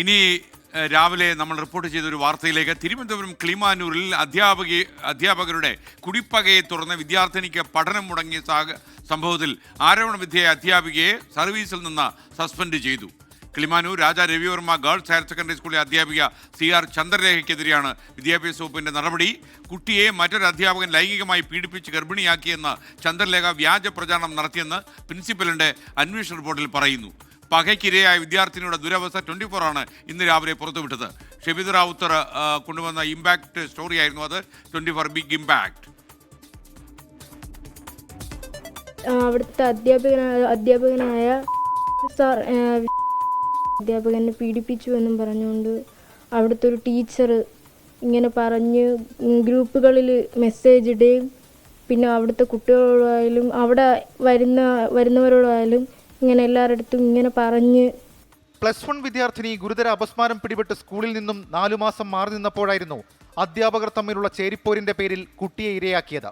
ഇനി രാവിലെ നമ്മൾ റിപ്പോർട്ട് ചെയ്ത ഒരു വാർത്തയിലേക്ക് തിരുവനന്തപുരം ക്ലിമാനൂരിൽ അധ്യാപക അധ്യാപകരുടെ കുടിപ്പകയെ തുറന്ന് വിദ്യാർത്ഥിനിക്ക് പഠനം മുടങ്ങിയ സംഭവത്തിൽ ആരോപണ വിധേയ അധ്യാപികയെ സർവീസിൽ നിന്ന് സസ്പെൻഡ് ചെയ്തു. Kilimanoor Raja Ravivarma girls higher secondary സ്കൂളിലെ അധ്യാപിക സി ആർ ചന്ദ്രരേഖയ്ക്കെതിരെയാണ് വിദ്യാഭ്യാസ വകുപ്പിന്റെ നടപടി. കുട്ടിയെ മറ്റൊരു അധ്യാപകൻ ലൈംഗികമായി പീഡിപ്പിച്ച് ഗർഭിണിയാക്കിയെന്ന് ചന്ദ്രലേഖ വ്യാജ പ്രചാരണം നടത്തിയെന്ന് പ്രിൻസിപ്പലിന്റെ അന്വേഷണ റിപ്പോർട്ടിൽ പറയുന്നു. പകയ്ക്കിരയായ വിദ്യാർത്ഥിനിയുടെ ദുരവസ്ഥ ട്വന്റി ഫോർ ആണ് ഇന്ന് രാവിലെ പുറത്തുവിട്ടത്. ഷെബിദ് റാവുത്തർ കൊണ്ടുവന്ന ഇമ്പാക്ട് സ്റ്റോറിയായിരുന്നു അത്. ട്വന്റി ഫോർ ബിഗ് ഇമ്പാക്ട് ആ, അവിടുത്തെ അധ്യാപകനായ അധ്യാപകനായ സാർ അധ്യാപകനെ പീഡിപ്പിച്ചു എന്നും പറഞ്ഞുകൊണ്ട് അവിടുത്തെ ഒരു ടീച്ചർ ഇങ്ങനെ പറഞ്ഞ് ഗ്രൂപ്പുകളിൽ മെസ്സേജ് ഇടുകയും പിന്നെ അവിടുത്തെ കുട്ടികളോടായാലും അവിടെ വരുന്ന വരുന്നവരോടായാലും ഇങ്ങനെ എല്ലാവരുടെ ഇങ്ങനെ പറഞ്ഞ് പ്ലസ് വൺ വിദ്യാർത്ഥിനി ഗുരുതര അപസ്മാരം പിടിപെട്ട് സ്കൂളിൽ നിന്നും നാലു മാസം മാറി നിന്നപ്പോഴായിരുന്നു അധ്യാപകർ തമ്മിലുള്ള ചേരിപ്പോരിന്റെ പേരിൽ കുട്ടിയെ ഇരയാക്കിയത്.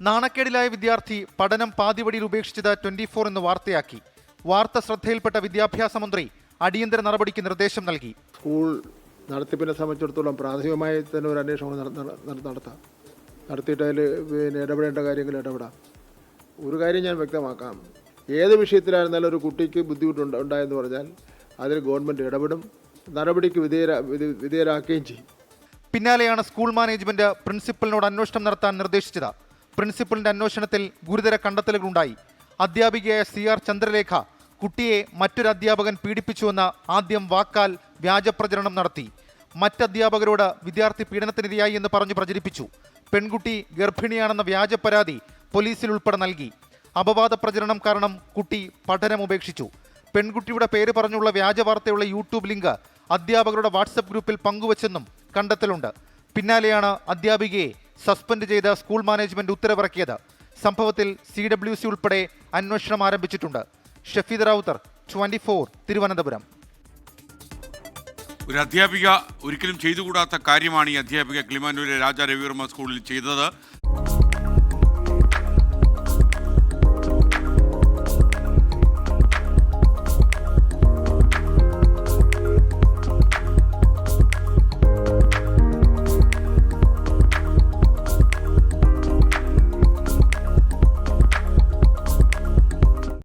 നാണക്കേടിലായ വിദ്യാർത്ഥി പഠനം പാതിവടിയിൽ ഉപേക്ഷിച്ചത് ട്വന്റി ഫോർ എന്ന് വാർത്തയാക്കി. വാർത്ത ശ്രദ്ധയിൽപ്പെട്ട വിദ്യാഭ്യാസ മന്ത്രി അടിയന്തര നടപടിക്ക് നിർദ്ദേശം നൽകി. സ്കൂൾ നടത്തിപ്പിനെ സംബന്ധിച്ചിടത്തോളം പ്രാഥമികമായി തന്നെ ഒരു അന്വേഷണം നട- നട- നട- നടത്താം. നടത്തിയിട്ട് അതിൽ പിന്നെ ഇടപെടേണ്ട കാര്യങ്ങൾ ഇടപെടാം. ഒരു കാര്യം ഞാൻ വ്യക്തമാക്കാം. ഏത് വിഷയത്തിലായിരുന്നാലും ഒരു കുട്ടിക്ക് ബുദ്ധിമുട്ടുണ്ട് ഉണ്ടായെന്ന് പറഞ്ഞാൽ അതിൽ ഗവൺമെന്റ് ഇടപെടും നടപടിക്ക് വിധേയരാ വിധേ- വിധേയരാക്കുകയും ചെയ്യും. പിന്നാലെയാണ് സ്കൂൾ മാനേജ്മെന്റ് പ്രിൻസിപ്പലിനോട് അന്വേഷണം നടത്താൻ നിർദ്ദേശിച്ചത്. പ്രിൻസിപ്പലിന്റെ അന്വേഷണത്തിൽ ഗുരുതര കണ്ടെത്തലുകളുണ്ടായി. അധ്യാപികയായ സി ആർ ചന്ദ്രലേഖ കുട്ടിയെ മറ്റൊരു അധ്യാപകൻ പീഡിപ്പിച്ചുവെന്ന ആദ്യം വാക്കാൽ വ്യാജപ്രചരണം നടത്തി. മറ്റധ്യാപകരോട് വിദ്യാർത്ഥി പീഡനത്തിനിരയായി എന്ന് പറഞ്ഞു പ്രചരിപ്പിച്ചു. പെൺകുട്ടി ഗർഭിണിയാണെന്ന വ്യാജ പരാതി പോലീസിൽ ഉൾപ്പെടെ നൽകി. അപവാദ പ്രചരണം കാരണം കുട്ടി പഠനം ഉപേക്ഷിച്ചു. പെൺകുട്ടിയുടെ പേര് പറഞ്ഞുള്ള വ്യാജ വാർത്തയുള്ള യൂട്യൂബ് ലിങ്ക് അധ്യാപകരുടെ വാട്സപ്പ് ഗ്രൂപ്പിൽ പങ്കുവച്ചെന്നും കണ്ടെത്തലുണ്ട്. പിന്നാലെയാണ് അധ്യാപികയെ സസ്പെൻഡ് ചെയ്ത് സ്കൂൾ മാനേജ്മെന്റ് ഉത്തരവിറക്കിയത്. സംഭവത്തിൽ സി ഡബ്ല്യു സി ഉൾപ്പെടെ അന്വേഷണം ആരംഭിച്ചിട്ടുണ്ട്. Shafeed Rawther twenty four Thiruvananthapuram. ഒരു അധ്യാപിക ഒരിക്കലും ചെയ്തുകൂടാത്ത കാര്യമാണ് ഈ അധ്യാപിക ക്ലിമാനൂരിലെ രാജാ രവിവർമ്മ സ്കൂളിൽ ചെയ്തത്.